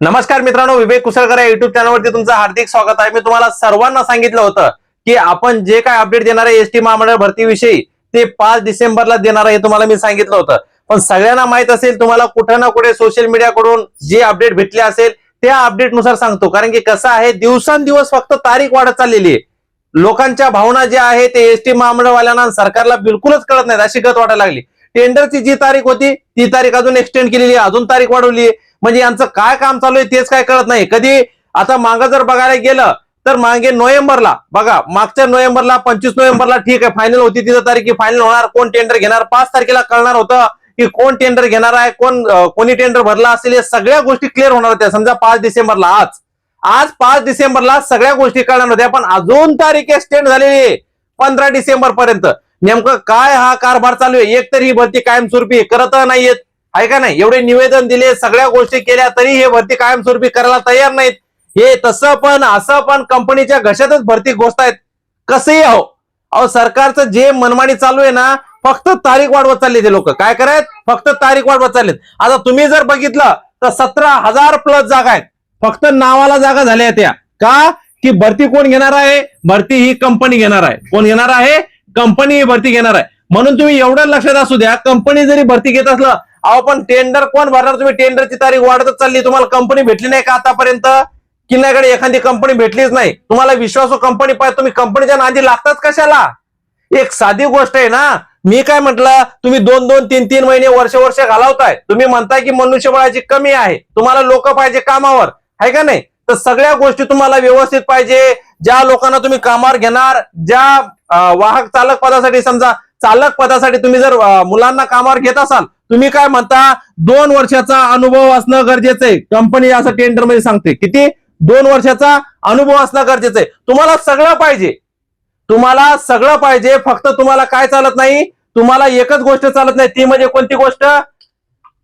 नमस्कार मित्रांनो विवेक कुसळकर या युट्यूब चॅनलवरती तुमचं हार्दिक स्वागत आहे. मी तुम्हाला सर्वांना सांगितलं होतं की आपण जे काय अपडेट देणार आहे एसटी महामंडळ भरतीविषयी ते पाच डिसेंबरला देणार आहे हे तुम्हाला मी सांगितलं होतं. पण सगळ्यांना माहीत असेल तुम्हाला कुठं ना कुठे सोशल मीडियाकडून जे अपडेट भेटले असेल त्या अपडेटनुसार सांगतो. कारण की कसं आहे दिवसांदिवस फक्त तारीख वाढत चाललेली आहे. लोकांच्या भावना ज्या आहे ते एसटी महामंडळवाल्यांना सरकारला बिलकुलच कळत नाहीत. अशी गत वाटायला लागली. टेंडरची जी तारीख होती ती तारीख अजून एक्सटेंड केलेली आहे. अजून तारीख वाढवली आहे. म्हणजे यांचं काय काम चालू आहे तेच काय कळत नाही. कधी आता मागं जर बघायला गेलं तर मागे नोव्हेंबरला बघा मागच्या नोव्हेंबरला पंचवीस नोव्हेंबरला ठीक आहे फायनल होती तिथं तारीख फायनल होणार कोण टेंडर घेणार? पाच तारखेला कळणार होतं की कोण टेंडर घेणार आहे कोण कोणी टेंडर भरला असेल या सगळ्या गोष्टी क्लिअर होणार होत्या. समजा पाच डिसेंबरला आज. आज पाच डिसेंबरला सगळ्या गोष्टी कळणार होत्या पण अजून तारीख एक्सटेंड झालेली आहे पंधरा डिसेंबर पर्यंत. नेमकं काय हा कारभार चालू आहे? एक तर ही भरती कायमस्वरूपी करत नाहीयेत. आहे का नाही? एवढे निवेदन दिले सगळ्या गोष्टी केल्या तरी हे भरती कायमस्वरूपी करायला तयार नाहीत. हे तसं पण असं पण कंपनीच्या घशातच भरती गोष्ट आहेत कसंही अहो अहो सरकारचं जे मनमानी चालू आहे ना फक्त तारीख वाढवत चालली ते लोक. काय करायत? फक्त तारीख वाढवत चाललेत. आता तुम्ही जर बघितलं तर सतरा हजार प्लस जागा आहेत. फक्त नावाला जागा झाल्या त्या. का? की भरती कोण घेणार आहे? भरती ही कंपनी घेणार आहे. कोण घेणार आहे? कंपनी ही भरती घेणार आहे. म्हणून तुम्ही एवढं लक्षात असू द्या कंपनी जरी भरती घेत असलं अहो पण टेंडर कोण भरणार? तुम्ही टेंडरची तारीख वाढतच चालली. तुम्हाला कंपनी भेटली नाही का आतापर्यंत? किल्ल्याकडे एखादी कंपनी भेटलीच नाही. तुम्हाला विश्वासू कंपनी पाहिजे. तुम्ही कंपनीच्या नादी लागतात कशाला? एक साधी गोष्ट आहे ना. मी काय म्हटलं? तुम्ही दोन दोन तीन तीन महिने वर्ष वर्ष घालवताय. तुम्ही म्हणताय की मनुष्यबळाची कमी आहे. तुम्हाला लोक पाहिजे कामावर. आहे का नाही? तर सगळ्या गोष्टी तुम्हाला व्यवस्थित पाहिजे. ज्या लोकांना तुम्ही कामावर घेणार ज्या वाहक चालक पदासाठी समजा चालक पदासाठी तुम्ही जर मुलांना कामावर घेत असाल तुम्ही काय म्हणता? दोन वर्षाचा अनुभव असणं गरजेचं आहे. कंपनी असं टेंडरमध्ये सांगते. किती? दोन वर्षाचा अनुभव असणं गरजेचं आहे. तुम्हाला सगळं पाहिजे. तुम्हाला सगळं पाहिजे. फक्त तुम्हाला काय चालत नाही? तुम्हाला एकच गोष्ट चालत नाही. ती म्हणजे कोणती गोष्ट?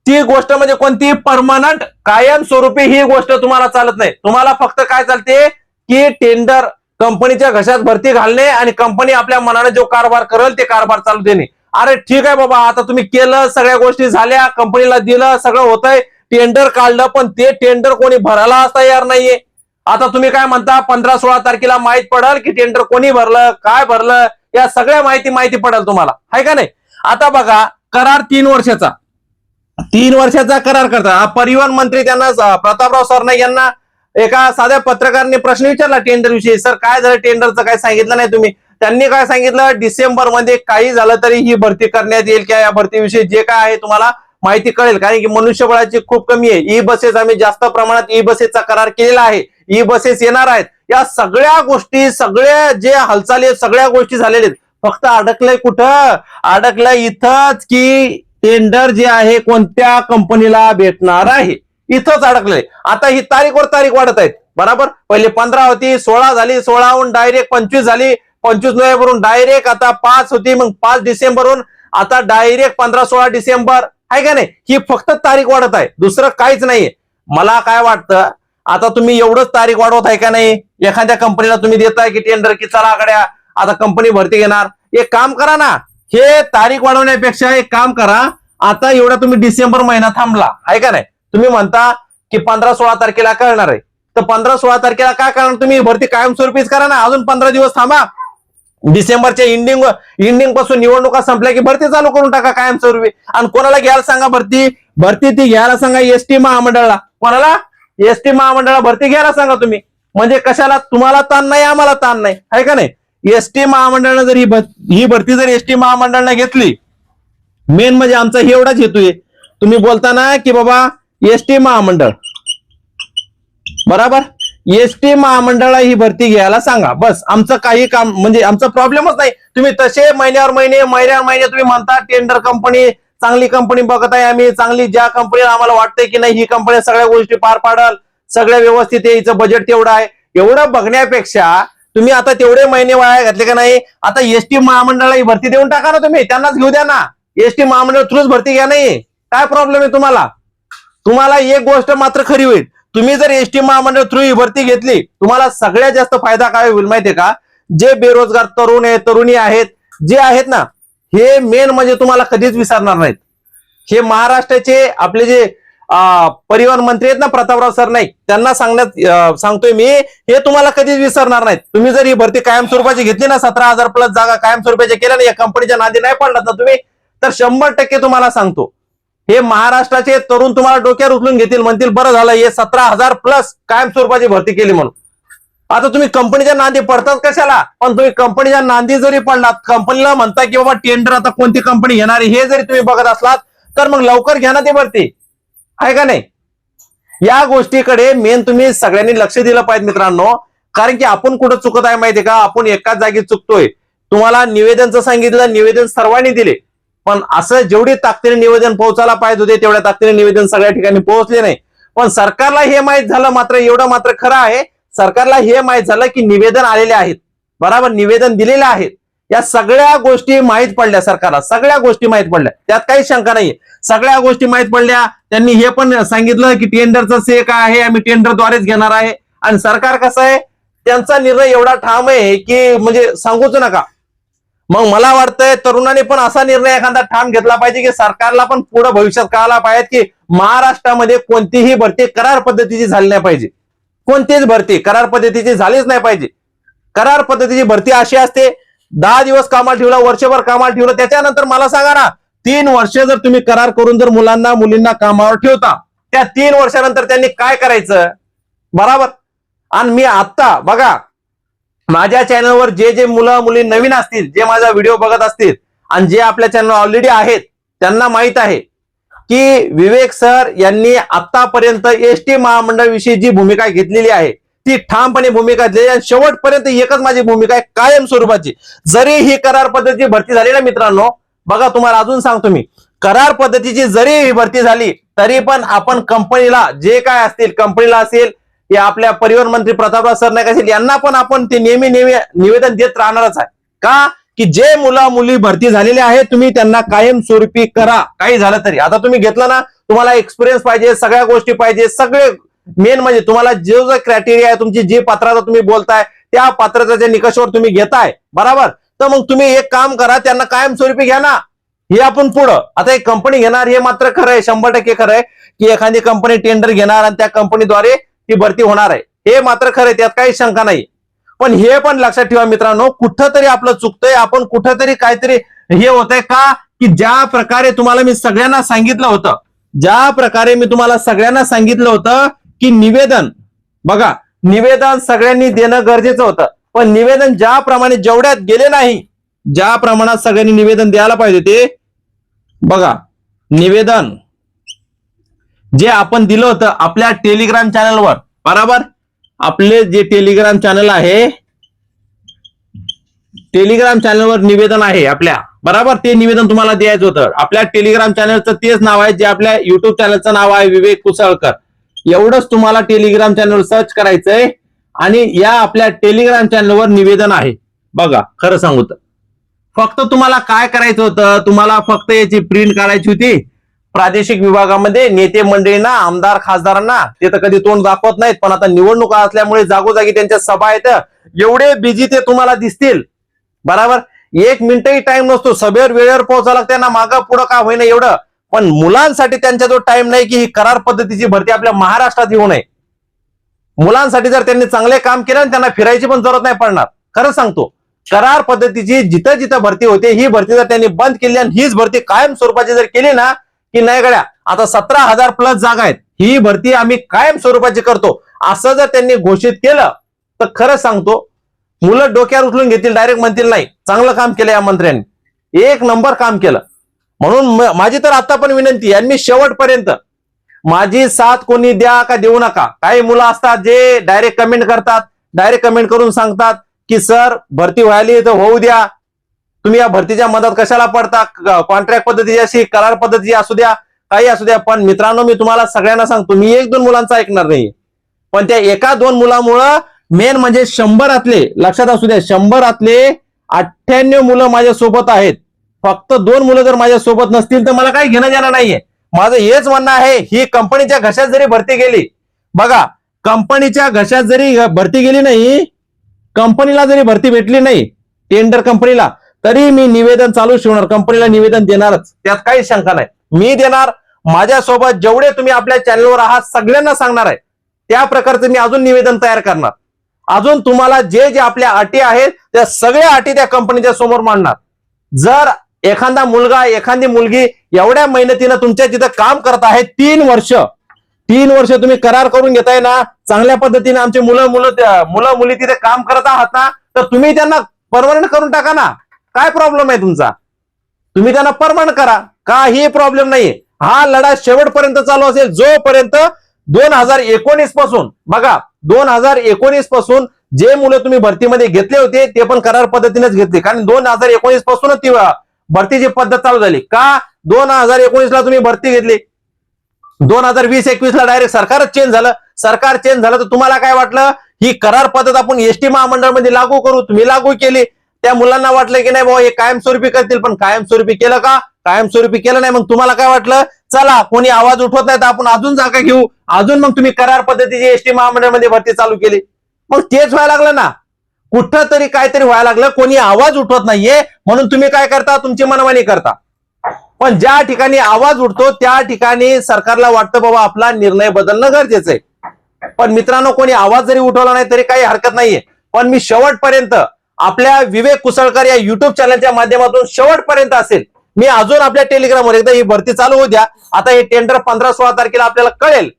ती गोष्ट म्हणजे कोणती? परमनंट कायम स्वरूपी ही गोष्ट तुम्हाला चालत नाही. तुम्हाला फक्त काय चालते? की टेंडर कंपनीच्या घशात भरती घालणे आणि कंपनी आपल्या मनाने जो कारभार करेल ते कारभार चालू देणे. अरे ठीक आहे बाबा आता तुम्ही केलं सगळ्या गोष्टी झाल्या कंपनीला दिलं सगळं होतंय. टेंडर काढलं पण ते टेंडर कोणी भरायला तयार नाहीये. आता तुम्ही काय म्हणता पंधरा सोळा तारखेला माहीत पडेल की टेंडर कोणी भरलं काय भरलं या सगळ्या माहिती माहिती पडेल तुम्हाला. आहे का नाही? आता बघा करार तीन वर्षाचा. तीन वर्षाचा करार करता. परिवहन मंत्री त्यांना प्रतापराव सरनाईक यांना एका साध्या पत्रकाराने प्रश्न विचारला टेंडर विषयी. सर काय झालं? टेंडरचं काय सांगितलं नाही तुम्ही? त्यांनी काय सांगितलं? डिसेंबरमध्ये काही झालं तरी ही भरती करण्यात येईल किंवा या भरतीविषयी जे काय आहे तुम्हाला माहिती कळेल. कारण की मनुष्यबळाची खूप कमी आहे. ई बसेस आम्ही जास्त प्रमाणात ई बसेसचा करार केलेला आहे. ई बसेस येणार आहेत. या सगळ्या गोष्टी सगळ्या जे हालचाली आहेत, सगळ्या गोष्टी झालेल्या आहेत. फक्त अडकलंय कुठं? अडकलंय इथंच की टेंडर जे आहे कोणत्या कंपनीला भेटणार आहे? इथंच अडकलंय. आता ही तारीखवर तारीख वाढत आहेत. बरोबर? पहिले पंधरा होती सोळा झाली सोळाहून डायरेक्ट पंचवीस झाली. पंचवीस नोव्हेंबरहून डायरेक्ट आता पाच होती मग पाच डिसेंबरहून आता डायरेक्ट पंधरा सोळा डिसेंबर. आहे का नाही? ही फक्त तारीख वाढत आहे. दुसरं काहीच नाहीये. मला काय वाटतं आता तुम्ही एवढंच तारीख वाढवत आहे का नाही? एखाद्या कंपनीला तुम्ही देताय की टेंडर की चला आकड्या आता कंपनी भरती घेणार. एक काम करा ना हे तारीख वाढवण्यापेक्षा एक काम करा आता एवढा तुम्ही डिसेंबर महिना थांबला. आहे का नाही? तुम्ही म्हणता की पंधरा सोळा तारखेला कळणार आहे. तर पंधरा सोळा तारखेला काय करणार तुम्ही भरती कायमस्वरूपीच करा ना. अजून पंधरा दिवस थांबा. डिसेंबरच्या एंडिंग एंडिंगपासून निवडणुका संपल्या की भरती चालू करून टाका कायमस्वरूपी. आणि कोणाला घ्यायला सांगा भरती? भरती ती घ्यायला सांगा एसटी महामंडळाला. कोणाला? एसटी महामंडळाला भरती घ्यायला सांगा तुम्ही. म्हणजे कशाला? तुम्हाला ताण नाही आम्हाला ताण नाही. आहे का नाही? एसटी महामंडळानं जर ही ही भरती जर एसटी महामंडळानं घेतली मेन म्हणजे आमचा हे एवढाच हेतू आहे. तुम्ही बोलताना की बाबा एसटी महामंडळ. बरोबर? एसटी महामंडळाला ही भरती घ्यायला सांगा. बस आमचं काही काम म्हणजे आमचा प्रॉब्लेमच नाही. तुम्ही तसे महिन्यावर महिने महिन्यावर महिने तुम्ही म्हणता टेंडर कंपनी चांगली कंपनी बघत आहे आम्ही चांगली ज्या कंपनीला आम्हाला वाटतंय की नाही ही कंपनी सगळ्या गोष्टी पार पाडल सगळ्या व्यवस्थित आहे हिचं बजेट तेवढं आहे. एवढं बघण्यापेक्षा तुम्ही आता तेवढे महिने वाया घातले का नाही? आता एसटी महामंडळाला ही भरती देऊन टाका ना तुम्ही त्यांनाच घेऊ द्या ना. एसटी महामंडळ थ्रूच भरती घ्या नाही. काय प्रॉब्लेम आहे तुम्हाला? तुम्हाला एक गोष्ट मात्र खरी होईल. तुम्ही जर एसटी महामंडळ थ्रू ही भरती घेतली तुम्हाला सगळ्यात जास्त फायदा काय होईल माहितीये का? जे बेरोजगार तरुण आहे तरुणी आहेत जे आहेत ना हे मेन म्हणजे तुम्हाला कधीच विसरणार नाहीत. हे महाराष्ट्राचे आपले जे परिवहन मंत्री आहेत ना प्रतापराव सर नाईक त्यांना सांगण्यात सांगतोय मी हे तुम्हाला कधीच विसरणार नाहीत. तुम्ही जर ही भरती कायम स्वरूपाची घेतली ना सतरा हजार प्लस जागा कायम स्वरूपाच्या केल्या ना या कंपनीच्या नादी नाही पडलात ना तुम्ही तर शंभर टक्के तुम्हाला सांगतो. हे महाराष्ट्राचे तरुण तुम्हाला डोक्यावर उचलून घेतील म्हणतील बरं झालं हे सतरा हजार प्लस कायम स्वरूपाची भरती केली म्हणून. आता तुम्ही कंपनीच्या नांदी पडतात कशाला? पण तुम्ही कंपनीच्या नांदी जरी पडलात कंपनीला म्हणता की बाबा टेंडर आता कोणती कंपनी घेणार हे जरी तुम्ही बघत असलात तर मग लवकर घ्या ना ते भरती. आहे का नाही? या गोष्टीकडे मेन तुम्ही सगळ्यांनी लक्ष दिलं पाहिजे मित्रांनो. कारण की आपण कुठं चुकत आहे माहितीये का? आपण एकाच जागी चुकतोय. तुम्हाला निवेदनचं सांगितलं निवेदन सर्वांनी दिले. पण असं जेवढी ताकदीने निवेदन पोहोचायला पाहिजे होते तेवढ्या ताकदीने निवेदन सगळ्या ठिकाणी पोहोचले नाही. पण सरकारला हे माहीत झालं मात्र एवढं मात्र खरं आहे सरकारला हे माहीत झालं की निवेदन आलेले आहेत. बरोबर निवेदन दिलेले आहेत. या सगळ्या गोष्टी माहीत पडल्या सरकारला सगळ्या गोष्टी माहीत पडल्या. त्यात काही शंका नाहीये. सगळ्या गोष्टी माहीत पडल्या. त्यांनी हे पण सांगितलं की टेंडरचं से काय आहे आम्ही टेंडरद्वारेच घेणार आहे. आणि सरकार कसं आहे त्यांचा निर्णय एवढा ठाम आहे की म्हणजे सांगूच नका. मग मला वाटतंय तरुणांनी पण असा निर्णय एखादा ठाम घेतला पाहिजे की सरकारला पण पुढे भविष्यात कळायला पाहिजे की महाराष्ट्रामध्ये कोणतीही भरती करार पद्धतीची झाली नाही पाहिजे. कोणतीच भरती करार पद्धतीची झालीच नाही पाहिजे. करार पद्धतीची भरती अशी असते दहा दिवस कामाला ठेवला वर्षभर कामाला ठेवलं त्याच्यानंतर मला सांगा ना तीन वर्ष जर तुम्ही करार करून जर मुलांना मुलींना कामावर ठेवता त्या तीन वर्षानंतर त्यांनी काय करायचं? बराबर. आणि मी आत्ता बघा माझ्या चॅनलवर जे जे मुलं मुली नवीन असतील जे माझा व्हिडिओ बघत असतील आणि जे आपल्या चॅनल ऑलरेडी आहेत त्यांना माहीत आहे की विवेक सर यांनी आतापर्यंत एस टी महामंडळाविषयी जी भूमिका घेतलेली आहे ती ठामपणे भूमिका घेतलेली आणि शेवटपर्यंत एकच माझी भूमिका आहे कायम स्वरूपाची. जरी ही करार पद्धतीची भरती झाली ना मित्रांनो बघा तुम्हाला अजून सांगतो मी. करार पद्धतीची जरी ही भरती झाली तरी पण आपण कंपनीला जे काय असतील कंपनीला असेल हे आपल्या परिवहन मंत्री प्रतापराव सरनाईक असेल यांना पण आपण ते नेहमी नेहमी निवेदन देत राहणारच आहे. का? की जे मुलं मुली भरती झालेले आहेत तुम्ही त्यांना कायम स्वरूपी करा. काही झालं तरी. आता तुम्ही घेतलं ना तुम्हाला एक्सपिरियन्स पाहिजे सगळ्या गोष्टी पाहिजे सगळे मेन म्हणजे तुम्हाला जो जो क्रायटेरिया आहे तुमची जी पात्रता तुम्ही बोलताय त्या पात्रतेच्या निकषावर तुम्ही घेताय. बरोबर? तर मग तुम्ही एक काम करा त्यांना कायमस्वरूपी घ्या ना. हे आपण पुढं. आता एक कंपनी घेणार हे मात्र खरं आहे शंभर टक्के खरं आहे की एखादी कंपनी टेंडर घेणार आणि त्या कंपनीद्वारे ती भरती होणार आहे. हे मात्र खरं आहे त्यात काही शंका नाही. पण हे पण लक्षात ठेवा मित्रांनो कुठंतरी आपलं चुकतंय आपण कुठंतरी काहीतरी हे होतंय का? की ज्या प्रकारे तुम्हाला मी सगळ्यांना सांगितलं होतं ज्या प्रकारे मी तुम्हाला सगळ्यांना सांगितलं होतं की निवेदन बघा निवेदन सगळ्यांनी देणं गरजेचं होतं. पण निवेदन ज्याप्रमाणे जेवढ्यात गेले नाही ज्या प्रमाणात सगळ्यांनी निवेदन द्यायला पाहिजे ते बघा निवेदन जे आपण दिलं होतं आपल्या टेलिग्राम चॅनलवर बरोबर? आपले जे टेलिग्राम चॅनल आहे टेलिग्राम चॅनलवर निवेदन आहे आपल्या. बरोबर? ते निवेदन तुम्हाला द्यायचं होतं. आपल्या टेलिग्राम चॅनलचं तेच नाव आहे जे आपल्या युट्यूब चॅनलचं नाव आहे विवेक कुसळकर. एवढंच तुम्हाला टेलिग्राम चॅनलवर सर्च करायचंय आणि या आपल्या टेलिग्राम चॅनलवर निवेदन आहे. बघा खरं सांगू तर. फक्त तुम्हाला काय करायचं होतं? तुम्हाला फक्त याची प्रिंट काढायची होती. प्रादेशिक विभागामध्ये नेते मंडळींना आमदार खासदारांना ते तर कधी तोंड दाखवत नाहीत पण आता निवडणुका असल्यामुळे जागोजागी त्यांच्या सभा आहेत. एवढे बिझी ते तुम्हाला दिसतील. बरोबर? एक मिनिटही टाइम नसतो. सभेवर वेळेवर पोहोचावं त्यांना मागं पुढं का होईना एवढं. पण मुलांसाठी त्यांच्या जो टाइम नाही की ही करार पद्धतीची भरती आपल्या महाराष्ट्रात येऊ नये. मुलांसाठी जर त्यांनी चांगले काम केलं ना त्यांना फिरायची पण जरूरत नाही पडणार. खरं सांगतो करार पद्धतीची जिथं जिथं भरती होते ही भरती जर त्यांनी बंद केली आणि हीच भरती कायम स्वरूपाची जर केली ना की नाही गड्या आता सतरा हजार प्लस जागा आहेत. ही भरती आम्ही कायम स्वरूपाची करतो. असं जर त्यांनी घोषित केलं तर खरं सांगतो मुलं डोक्यावर उचलून घेतील डायरेक्ट म्हणतील नाही. चांगलं काम केलं या मंत्र्यांनी. एक नंबर काम केलं. म्हणून माझी तर आता पण विनंती यांनी आणि मी शेवटपर्यंत माझी साथ कोणी द्या का देऊ नका? काही मुलं असतात जे डायरेक्ट कमेंट करतात डायरेक्ट कमेंट करून सांगतात की सर भरती व्हायली तर होऊ द्या. तुम्ही या भरतीच्या मदत कशाला पडता? कॉन्ट्रॅक्ट पद्धतीची अशी करार पद्धतीची असू द्या काही असू द्या पण मित्रांनो मी तुम्हाला सगळ्यांना सांगतो मी एक दोन मुलांचा ऐकणार नाही पण त्या एका दोन मुलामुळं मेन म्हणजे शंभरातले लक्षात असू द्या शंभरातले अठ्ठ्याण्णव मुलं माझ्या सोबत आहेत. फक्त दोन मुलं जर माझ्या सोबत नसतील तर मला काही घेणं देणं नाहीये. माझं हेच म्हणणं आहे ही कंपनीच्या घशात जरी भरती गेली बघा कंपनीच्या घशात जरी भरती गेली नाही कंपनीला जरी भरती भेटली नाही टेंडर कंपनीला तरी मी निवेदन चालू ठेवणार कंपनीला निवेदन देणारच. त्यात काही शंका नाही. मी देणार माझ्यासोबत जेवढे तुम्ही आपल्या चॅनलवर आहात सगळ्यांना सांगणार आहे. त्या प्रकारचं मी अजून निवेदन तयार करणार. अजून तुम्हाला जे जे आपल्या अटी आहेत त्या सगळ्या अटी त्या कंपनीच्या समोर मांडणार. जर एखादा मुलगा एखादी मुलगी एवढ्या मेहनतीनं तुमच्या तिथं काम करत आहे तीन वर्ष तीन वर्ष तुम्ही करार करून घेताय ना चांगल्या पद्धतीने आमचे मुलं मुलं मुलं मुली तिथे काम करत आहात ना तर तुम्ही त्यांना परमनंट करून टाका ना. काय प्रॉब्लेम आहे तुमचा? तुम्ही त्यांना परमान करा. काही प्रॉब्लेम नाही हा लढा शेवटपर्यंत चालू असेल. जोपर्यंत दोन हजार एकोणीसपासून बघा दोन हजार एकोणीसपासून जे मुलं तुम्ही भरतीमध्ये घेतले होते ते पण करार पद्धतीनेच घेतले. कारण दोन हजार एकोणीस पासूनच ती भरतीची पद्धत चालू झाली. का? दोन हजार एकोणीस ला तुम्ही भरती घेतली. दोन हजार वीस एकवीसला डायरेक्ट सरकारच चेंज झालं. सरकार चेंज झालं तर तुम्हाला काय वाटलं? ही करार पद्धत आपण एसटी महामंडळामध्ये लागू करू. तुम्ही लागू केली. त्या मुलांना वाटलं की नाही बाबा हे कायमस्वरूपी करतील पण कायमस्वरूपी केलं का? कायमस्वरूपी केलं नाही मग तुम्हाला काय वाटलं? चला कोणी आवाज उठवत नाही तर आपण अजून जागा घेऊ. अजून मग तुम्ही करार पद्धतीची एसटी महामंडळामध्ये भरती चालू केली. मग तेच व्हायला लागलं ना. कुठं तरी काहीतरी व्हायला लागलं कोणी आवाज उठवत नाहीये म्हणून तुम्ही काय करता? तुमची मनमानी करता. पण ज्या ठिकाणी आवाज उठतो त्या ठिकाणी सरकारला वाटतं बाबा आपला निर्णय बदलणं गरजेचं आहे. पण मित्रांनो कोणी आवाज जरी उठवला नाही तरी काही हरकत नाहीये. पण मी शेवटपर्यंत आपल्या विवेक कुसळकर या युट्यूब चॅनलच्या माध्यमातून शेवटपर्यंत असेल. मी अजून आपल्या टेलिग्रामवर एकदा ही भरती चालू होऊ द्या. आता हे टेंडर पंधरा सोळा तारखेला आपल्याला कळेल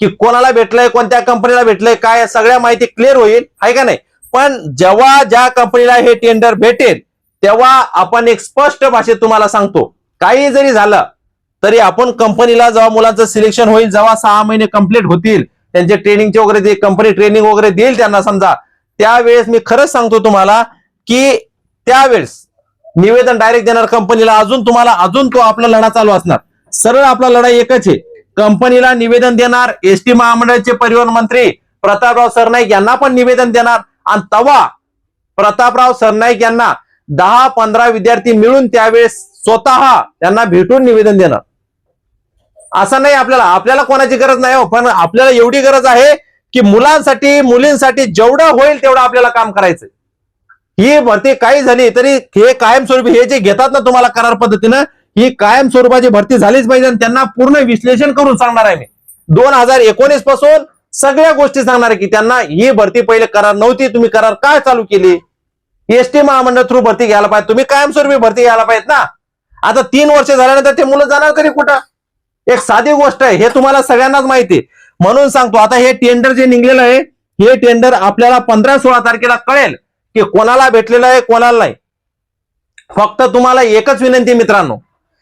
की कोणाला भेटलंय कोणत्या कंपनीला भेटलंय काय सगळ्या माहिती क्लिअर होईल आहे का नाही? पण जेव्हा ज्या कंपनीला हे टेंडर भेटेल तेव्हा आपण एक स्पष्ट भाषेत तुम्हाला सांगतो. काही जरी झालं तरी आपण कंपनीला जेव्हा मुलांचं सिलेक्शन होईल जेव्हा सहा महिने कंप्लीट होतील त्यांचे ट्रेनिंगचे वगैरे कंपनी ट्रेनिंग वगैरे देईल त्यांना समजा त्यावेळेस मी खरंच सांगतो तुम्हाला की त्यावेळेस निवेदन डायरेक्ट देणार कंपनीला अजून तुम्हाला अजून तो आपला लढा चालू असणार. सरळ आपला लढा एकच आहे. कंपनीला निवेदन देणार एसटी महामंडळाचे परिवहन मंत्री प्रतापराव सरनाईक यांना पण निवेदन देणार. आणि तवा प्रतापराव सरनाईक यांना दहा पंधरा विद्यार्थी मिळून त्यावेळेस स्वतः त्यांना भेटून निवेदन देणार. असं नाही आपल्याला आपल्याला कोणाची गरज नाही हो पण आपल्याला एवढी गरज आहे की मुलांसाठी मुलींसाठी जेवढं होईल तेवढं आपल्याला काम करायचं ही भरती काही झाली तरी हे कायमस्वरूपी हे जे घेतात ना तुम्हाला करार पद्धतीनं ही कायम स्वरूपाची भरती झालीच पाहिजे आणि त्यांना पूर्ण विश्लेषण करून सांगणार आहे मी. दोन हजार एकोणीसपासून सगळ्या गोष्टी सांगणार आहे की त्यांना ही भरती पहिले करार नव्हती तुम्ही करार काय चालू केली? एसटी महामंडळ थ्रू भरती घ्यायला पाहिजे. तुम्ही कायमस्वरूपी भरती घ्यायला पाहिजेत ना? आता तीन वर्ष झाल्यानंतर ते मुलं जाणार तरी कुठं? एक साधी गोष्ट आहे हे तुम्हाला सगळ्यांनाच माहिती आहे. म्हणून सांगतो आता हे टेंडर जे निघलेलं आहे हे टेंडर आपल्याला पंधरा सोळा तारखेला कळेल की कोणाला भेटलेलं आहे कोणाला नाही. फक्त तुम्हाला एकच विनंती मित्रांनो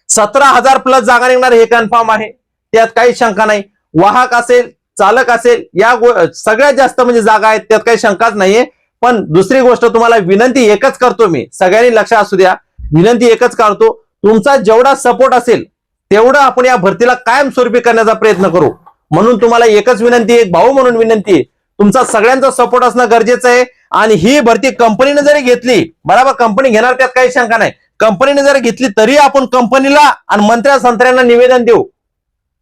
सतरा हजार प्लस जागा निघणार हे कन्फर्म आहे. त्यात काही शंका नाही. वाहक असेल चालक असेल या गो- सगळ्यात जास्त म्हणजे जागा आहेत त्यात काही शंकाच नाहीये. पण दुसरी गोष्ट तुम्हाला विनंती एकच करतो मी सगळ्यांनी लक्ष असू द्या. विनंती एकच करतो तुमचा जेवढा सपोर्ट असेल तेवढं आपण या भरतीला कायमस्वरूपी करण्याचा प्रयत्न करू. म्हणून तुम्हाला एकच विनंती एक भाऊ म्हणून विनंती आहे. तुमचा सगळ्यांचा सपोर्ट असणं गरजेचं आहे आणि ही भरती कंपनीने जरी घेतली बरोबर कंपनी घेणार त्यात काही शंका नाही. कंपनीने जर घेतली तरी आपण कंपनीला आणि मंत्र्या संत्र्यांना निवेदन देऊ.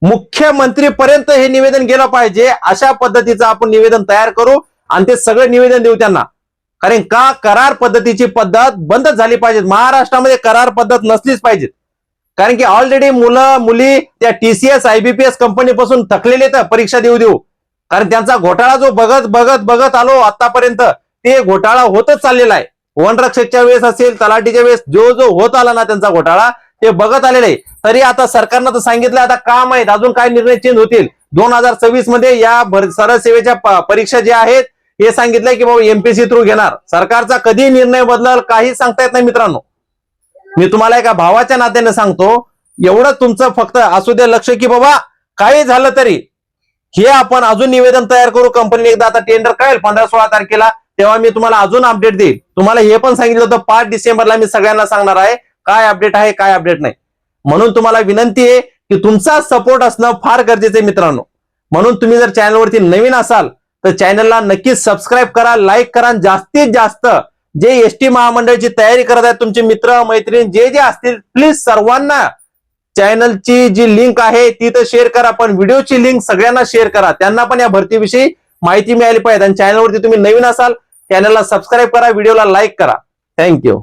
मुख्यमंत्रीपर्यंत हे निवेदन गेलं पाहिजे अशा पद्धतीचं आपण निवेदन तयार करू आणि ते सगळं निवेदन देऊ त्यांना. कारण का? करार पद्धतीची पद्धत बंदच झाली पाहिजे महाराष्ट्रामध्ये करार पद्धत नसलीच पाहिजे कारण की ऑलरेडी मुलं मुली त्या टीसीएस आयबीपीएस कंपनीपासून थकलेले तर परीक्षा देऊ देऊ. कारण त्यांचा घोटाळा जो बघत बघत बघत आलो आतापर्यंत ते घोटाळा होतच चाललेला आहे. वनरक्षकच्या वेळेस असेल तलाठीच्या वेळेस जो जो होत आला ना त्यांचा घोटाळा ते बघत आलेले आहे. तरी आता सरकारनं तर सांगितलं आता काम आहेत अजून काय निर्णय चेंज होतील? दोन हजार सव्वीसमध्ये या सरसेवेच्या परीक्षा ज्या आहेत हे सांगितलंय की बाबा एमपीसी थ्रू घेणार. सरकारचा कधी निर्णय बदलल काही सांगता येत नाही मित्रांनो. मी तुम्हाला एका भावाच्या नात्याने सांगतो एवढं तुमचं फक्त असू दे लक्ष की बाबा काही झालं तरी हे आपण अजून निवेदन तयार करू. कंपनीने एकदा आता टेंडर कळेल पंधरा सोळा तारखेला. तेव्हा मी तुम्हाला अजून अपडेट देईल. तुम्हाला हे पण सांगितलं होतं पाच डिसेंबरला मी सगळ्यांना सांगणार आहे काय अपडेट आहे काय अपडेट नाही. म्हणून तुम्हाला विनंती आहे की तुमचा सपोर्ट असणं फार गरजेचं आहे मित्रांनो. म्हणून तुम्ही जर चॅनलवरती नवीन असाल तर चॅनलला नक्कीच सबस्क्राईब करा लाईक करा जास्तीत जास्त जे एस टी महामंडळाची तयारी करत आहेत तुमचे मित्र मैत्रीण जे जे असतील प्लीज सर्वांना चॅनलची जी लिंक आहे ती तर शेअर करा पण व्हिडिओची लिंक सगळ्यांना शेअर करा. त्यांना पण या भरतीविषयी माहिती मिळाली पाहिजे. आणि चॅनलवरती तुम्ही नवीन असाल चॅनलला सबस्क्राईब करा व्हिडिओला लाईक करा. थँक्यू